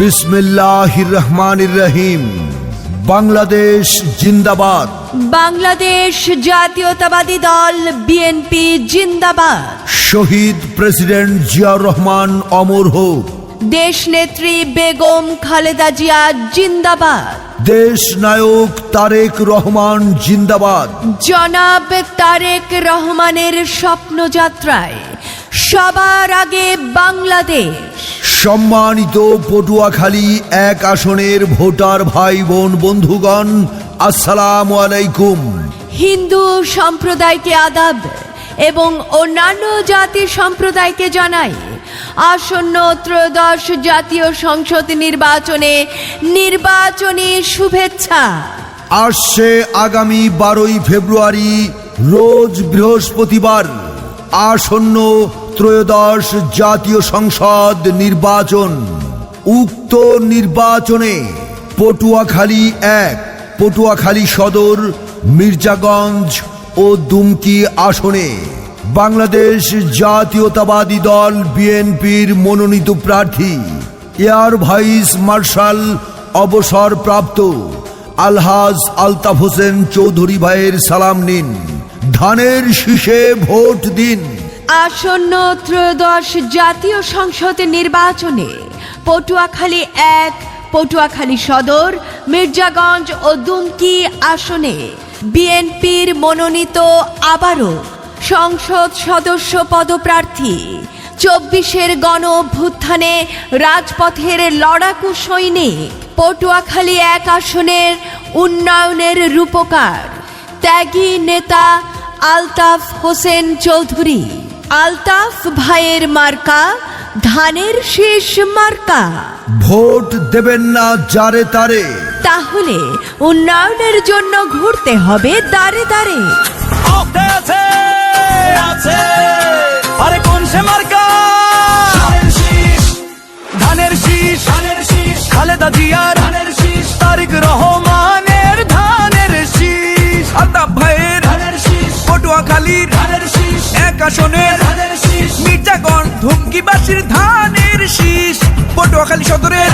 বিসমিল্লাহির রহমানির রহিম বাংলাদেশ জিন্দাবাদ। বাংলাদেশ জাতীয়তাবাদী দল বিএনপি জিন্দাবাদ। শহীদ প্রেসিডেন্ট জিয়াউর রহমান অমর হোক। দেশ নেত্রী বেগম খালেদা জিয়া জিন্দাবাদ। দেশ নায়ক তারেক রহমান জিন্দাবাদ। জনাব তারেক রহমানের স্বপ্নযাত্রায় সবার আগে বাংলাদেশ। সম্মানিত পটুয়াখালী এক আসনের ভোটার ভাই বোন বন্ধুগণ আসসালাম আলাইকুম। হিন্দু সম্প্রদায়কে আদাব এবং অন্যান্য জাতি সম্প্রদায়কে জানাই আসন্ন ত্রয়োদশ জাতীয় সংসদ নির্বাচনে নির্বাচনী শুভেচ্ছা। আসছে আগামী বারোই ফেব্রুয়ারি রোজ বৃহস্পতিবার আসন্ন ত্রয়োদশ জাতীয় সংসদ নির্বাচন। উক্ত নির্বাচনে পটুয়াখালী এক, পটুয়াখালী সদর, মির্জাগঞ্জ ও দুমকি আসনে বাংলাদেশ জাতীয়তাবাদী দল বিএনপির মনোনীত প্রার্থী, এয়ার ভাইস মার্শাল অবসরপ্রাপ্ত আলহাজ আলতাফ হোসেন চৌধুরী ভাইয়ের সালাম নিন। ধানের শীষে ভোট দিন। আসন্ন ত্রয়োদশ জাতীয় সংসদ নির্বাচনে পটুয়াখালী এক, পটুয়াখালী সদর, মির্জাগঞ্জ ও দুমকি আসনে বিএনপির মনোনীত আবারও সংসদ সদস্য পদপ্রার্থী। চব্বিশের গণ অভ্যুত্থানে রাজপথের লড়াকু সৈনিক পটুয়াখালী এক আসনের উন্নয়নের রূপকার। ত্যাগী নেতা আলতাফ হোসেন চৌধুরী। আলতাফ ভাইয়ের মার্কা ধানের শেষ মার্কা। ভোট দেবেন না যারে তারে। তাহলে উন্নয়নের জন্য ঘুরতে হবে দাঁড়ে দাঁড়ে আরে কোন সে মার্কা? ধানের শীষ ধানের শীষ খালেদা জিয়ার ধানের শীষ তারিক রহমানের ধানের শীষ। ভাইয়ের ধানের শীষ পটুয়াখালীর ধানের শীষ। মির্জাগঞ্জ ধুমকিবাসীর ধানের শীষ। পটুয়াখালী সদরের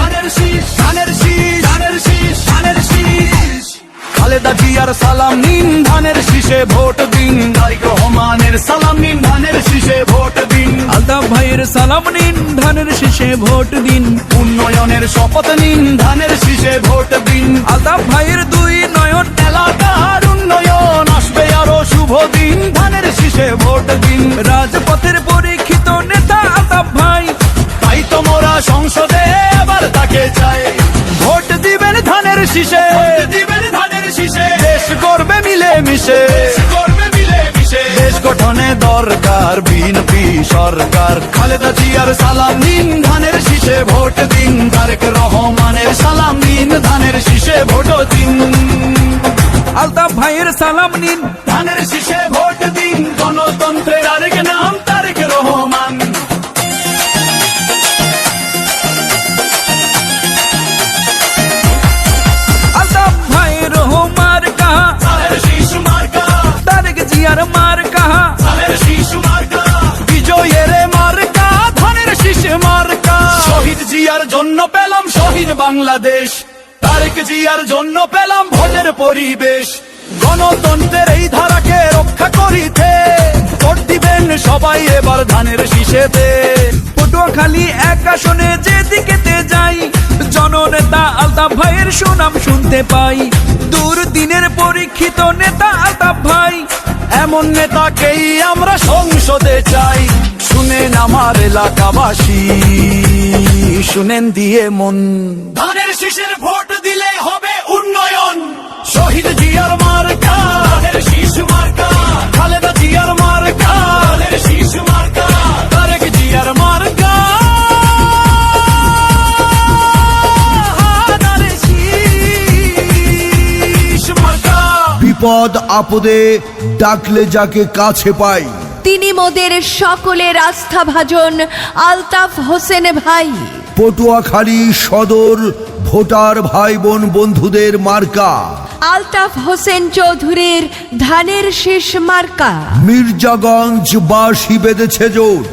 খালেদা জিয়ার সালাম নিন ধানের শীষে ভোট দিন। তারিক রহমানের সালাম নিন ধানের শীষে ভোট দিন। আলতাফ ভাইয়ের সালাম নিন ধানের শীষে ভোট দিন। উন্নয়নের শপথ নিন ধানের শীষে শীষে। দিবেন ধানের শীষে। দেশ করবে মিলে মিশে করবে মিলে মিশে দেশ গঠনে দরকার বিএনপি সরকার। খালেদা জিয়ার সালাম নিন ধানের শীষে ভোট দিন তারেক রহমানের সালাম নিন ধানের শীষে ভোট দিন। আলতাফ ভাইয়ের সালাম নিন। ধানের শীষে মার কাহা বিজয়ের মার্কা ধানের শীষ মার্কা। শহীদ জিয়ার জন্য পেলাম শহীদ বাংলাদেশ। তারেক জিয়ার জন্য পেলাম ভোটের পরিবেশ। গণতন্ত্রের এই ধারাকে রক্ষা করিতে ভোট দিবেন সবাই এবার ধানের শীষেতে। পটুয়াখালী এক আসনে যেদিকেতে যাই জননেতা আলতাফ ভাইয়ের সুনাম শুনতে পাই। দূর দিনের পরীক্ষিত নেতা আলতাফ ভাই এমন নেতাকেই আমরা সংসদে চাই। শুনেন আমার এলাকাবাসী শুনেন দিয়ে মন। ধানের শীষের ভোট দিলে হবে উন্নয়ন। শহীদ জিয়ার মার্কা। শীষ মার্কা। খালেদা জিয়ার মার্কা। বিপদ আপদে ডাকলে যাকে কাছে পাই। তিনি মোদের সকলের আস্থাভাজন আলতাফ হোসেন ভাই। পটুয়াখালী সদর ভোটার ভাই বোন বন্ধুদের মার্কা। আলতাফ হোসেন চৌধুরীর ধানের শেষ মার্কা। মির্জাগঞ্জ বাসী বেঁধেছে জোট।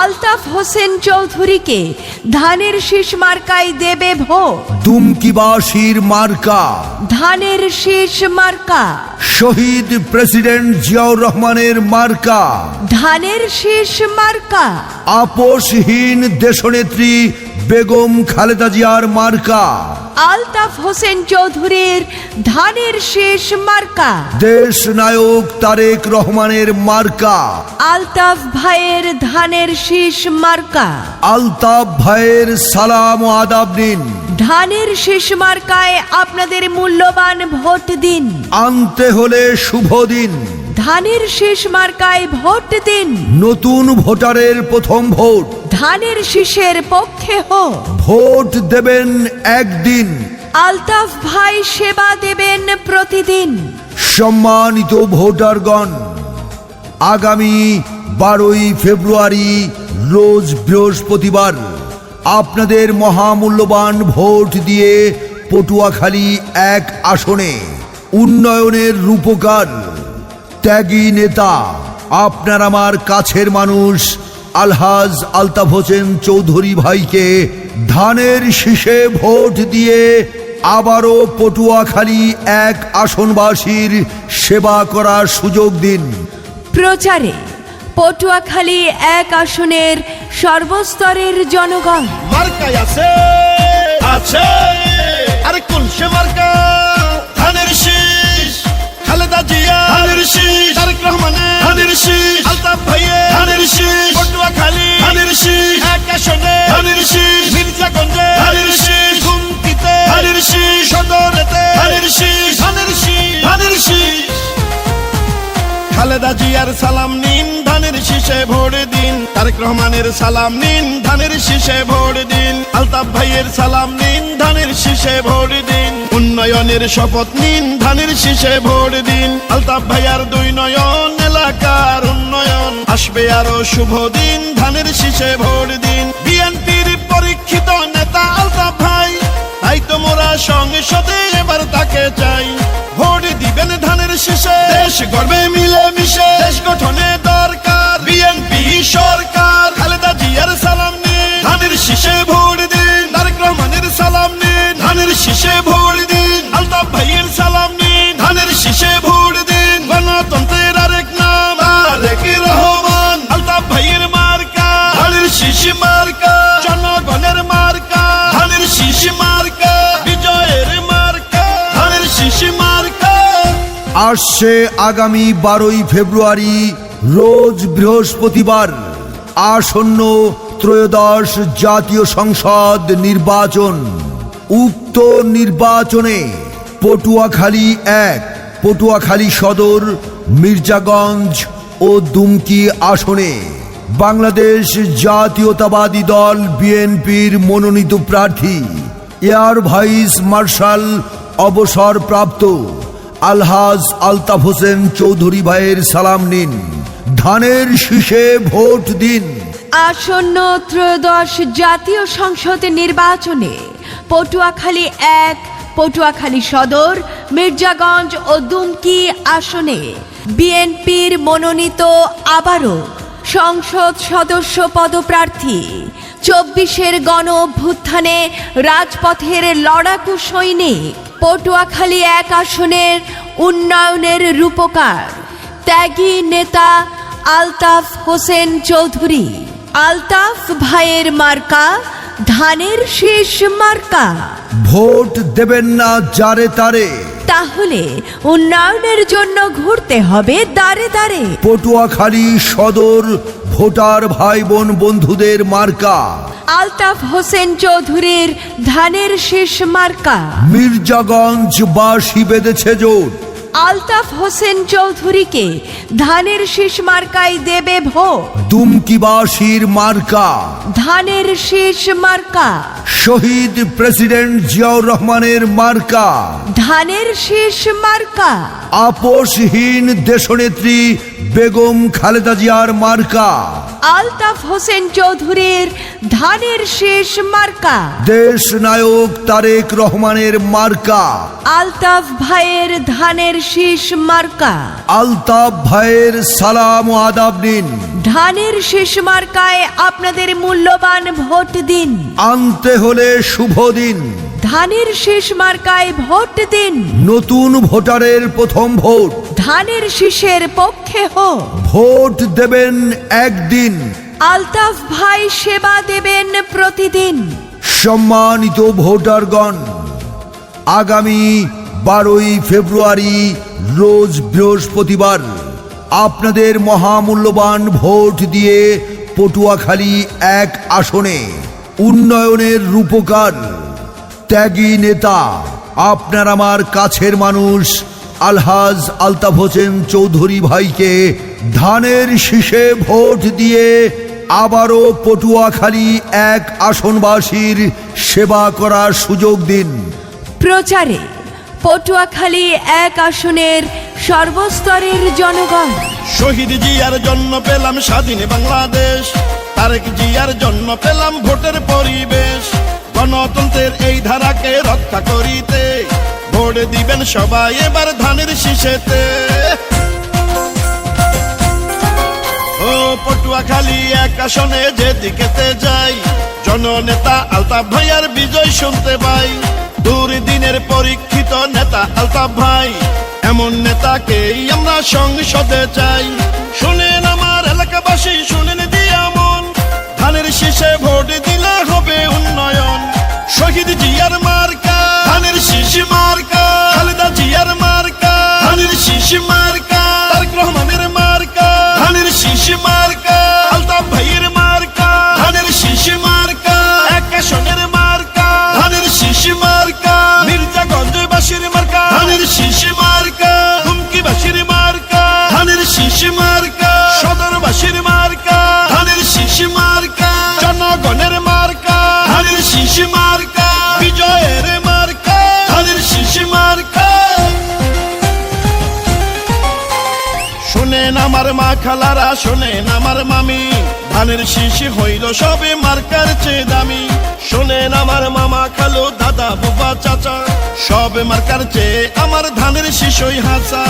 আলতাফ হোসেন চৌধুরীকে ধানের শীষ মার্কায় দেবে ভোট। দুমকিবাসীর মার্কা। ধানের শীষ মার্কা। শহীদ প্রেসিডেন্ট জিয়াউর রহমানের মার্কা। ধানের শীষ মার্কা। আপোষহীন দেশনেত্রী বেগম খালেদা জিয়ার মার্কা। আলতাফ হোসেন চৌধুরীর ধানের শেষ মার্কা। দেশ নায়ক তারেক রহমানের মার্কা। আলতাফ ভাইয়ের ধানের শীষ মার্কা। আলতাফ ভাইয়ের সালাম ও আদাব নিন ধানের শীষ মার্কায় আপনাদের মূল্যবান ভোট দিন। আনতে হলে শুভ দিন। ধানের শীষ মার্কায় ভোট দিন। নতুন ভোটারের প্রথম ভোট। ধানের শীষের পক্ষে হোক ভোট দেবেন একদিন। আলতাফ ভাই সেবা দেবেন প্রতিদিন। সম্মানিত ভোটারগণ আগামী বারোই ফেব্রুয়ারি রোজ বৃহস্পতিবার আপনাদের মহামূল্যবান ভোট দিয়ে পটুয়াখালী এক আসনে উন্নয়নের রূপকার ত্যাগী নেতা আপনার আমার কাছের মানুষ আলহাজ আলতাফ হোসেন চৌধুরী ভাইকে ধানের শীষে ভোট দিয়ে আবারও পটুয়াখালী এক আসনবাসীর সেবা করার সুযোগ দিন। প্রচারে পটুয়াখালী এক আসনের সর্বস্তরের জনগণ। আছে। আরে কোন সে মার্কা? ধানের শীষ। খালেদা জিয়ার সালাম নিন, ধানের শীষে ভোট দিন। তারেক রহমানের সালাম নিন, ধানের শীষে ভোট দিন। আলতাফ ভাইয়ের সালাম নিন, ধানের শীষে ভোট দিন। উন্নয়নের শপথ নিন, ধানের শীষে ভোট দিন। আলতাফ ভাইয়ার দুই নয়ন, এলাকার উন্নয়ন। আসবে আরও শুভ দিন, ধানের শীষে ভোট দিন। বিএনপির পরীক্ষিত নেতা আলতাফ ভাই, তাই তো মোরা সংসদে এবার তাকে চাই। ধানের শীষে দেশ গর্বে মিলে মিশে গঠনে দরকার বিএনপি সরকার। খালেদা জিয়ার সালাম নিন, ধানের শীষে ভোট দিন, তারেক রহমানের সালাম নিন, ধানের শীষে আসছে আগামী বারোই ফেব্রুয়ারি, রোজ বৃহস্পতিবার আসন্ন ত্রয়োদশ জাতীয় সংসদ নির্বাচন। উক্ত নির্বাচনে পটুয়াখালী এক, পটুয়াখালী সদর, মির্জাগঞ্জ ও দুমকি আসনে বাংলাদেশ জাতীয়তাবাদী দল বিএনপির মনোনীত প্রার্থী, এয়ার ভাইস মার্শাল অবসরপ্রাপ্ত। আলহাজ আলতাফ হোসেন চৌধুরী ভাইয়ের সালাম নিন। ধানের শীষে ভোট দিন। আসন্ন ত্রয়োদশ জাতীয় সংসদ নির্বাচনে পটুয়াখালী এক, পটুয়াখালী সদর, মির্জাগঞ্জ ও দুমকি আসনে বিএনপির মনোনীত আবারও সংসদ সদস্য পদপ্রার্থী। চব্বিশের গণ অভ্যুত্থানে রাজপথের লড়াকু সৈনিক পটুয়াখালী এক আসনের উন্নয়নের রূপকার। ত্যাগী নেতা আলতাফ হোসেন চৌধুরী। আলতাফ ভাইয়ের মার্কা ধানের শেষ মার্কা। ভোট দেবেন না যারে তারে। তাহলে উন্নয়নের জন্য ঘুরতে হবে দাঁড়ে দাঁড়ে পটুয়াখালী সদর ভোটার ভাই বোন বন্ধুদের মার্কা। আলতাফ হোসেন চৌধুরীর ধানের শেষ মার্কা। মির্জাগঞ্জ বাসী বেঁধেছে জোট। আলতাফ হোসেন চৌধুরীকে ধানের শীষ মার্কায় দেবে ভোট দুমকিবাসীর মার্কা। ধানের শীষ মার্কা। শহীদ প্রেসিডেন্ট জিয়াউর রহমানের মার্কা। ধানের শীষ মার্কা। আপোষহীন দেশনেত্রী বেগম খালেদা জিয়ার মার্কা। আলতাফ হোসেন চৌধুরীর ধানের শেষ মার্কা। দেশ নায়ক তারেক রহমানের মার্কা। আলতাফ ভাইয়ের ধানের শীষ মার্কা। আলতাফ ভাইয়ের সালাম ও আদাব নিন। ধানের শীষ মার্কায় আপনাদের মূল্যবান ভোট দিন। আনতে হলে শুভ দিন। ধানের শীষ মার্কায় ভোট দিন। নতুন ভোটারের প্রথম ভোট। ধানের শীষের পক্ষে হো ভোট দেবেন একদিন। আলতাফ ভাই সেবা দেবেন প্রতিদিন। সম্মানিত ভোটারগণ আগামী বারোই ফেব্রুয়ারি রোজ বৃহস্পতিবার আপনাদের মহামূল্যবান ভোট দিয়ে পটুয়াখালী এক আসনে উন্নয়নের রূপকার, ত্যাগী নেতা, আপনার আমার কাছের মানুষ আলহাজ আলতাফ হোসেন চৌধুরী ভাইকে ধানের শীষে ভোট দিয়ে আবারও পটুয়াখালী এক আসনবাসীর সেবা করার সুযোগ দিন। প্রচারে পটুয়াখালী এক আসনের সর্বস্তরের জনগণ। শহীদ জিয়ার জন্য পেলাম স্বাধীন বাংলাদেশ। তারেক জিয়ার জন্য পেলাম ভোটের পরিবেশ। গণতন্ত্রের এই ধারাকে রক্ষা করিতে ভোট দিবেন সবাই এবার ধানের শীষেতে। ও পটুয়াখালী এক আসনে যেদিকেতে যাই, জননেতা আলতাফ ভাইয়ার বিজয় শুনতে পাই। দূর দিনের পরীক্ষিত নেতা আলতাফ ভাই, এমন নেতাকেই আমরা সংসদে চাই। শুনেন আমার এলাকাবাসী, শুনেন দিয়া মন। ধানের শীষে ভোট দিলে হবে উন্নয়ন। শহীদ জিয়ার মার্কা, ধানের শীষ মার্কা, খালেদা জিয়ার মার্কা, ধানের শীষ মার্কা রহমানের মার্কা খালারা শোনেন আমার মামি। ধানের শিশি হইল সবে মার্কার চেয়ে দামি। শোনেন আমার মামা খালো দাদা বুবা চাচা, সব মার্কার চেয়ে আমার ধানের শিশই হাসা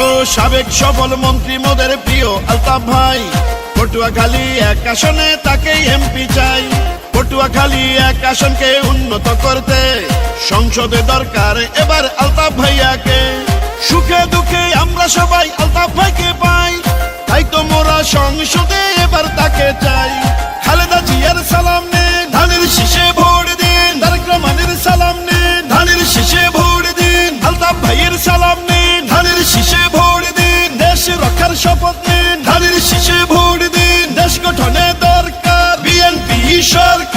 ও সাবেক সফল মন্ত্রী মোদের প্রিয় আলতাফ ভাই, পটুয়াখালী এক আসনে তাকেই এমপি চাই। পটুয়াখালী এক আসনকে উন্নত করতে সংসদে দরকার এবার আলতাফ ভাইয়াকে। সুখে দুঃখে আমরা সবাই আলতা ভাইকে পাই। তাই তো মোরা সংসদে এবার তাকে চাই। খালেদা জিয়ার সালাম নে, ধানের শীষে ভোট দিন। তারেক রহমানের সালাম নে, ধানের শীষে ভোট দিন। আলতাফ ভাইয়ের সালাম নে, ধানের শীষে ভোট দিন। দেশ রক্ষার শপথ নিন ধানের শীষে ভোট দিন। দেশ গঠনে দরকার বিএনপি সরকার।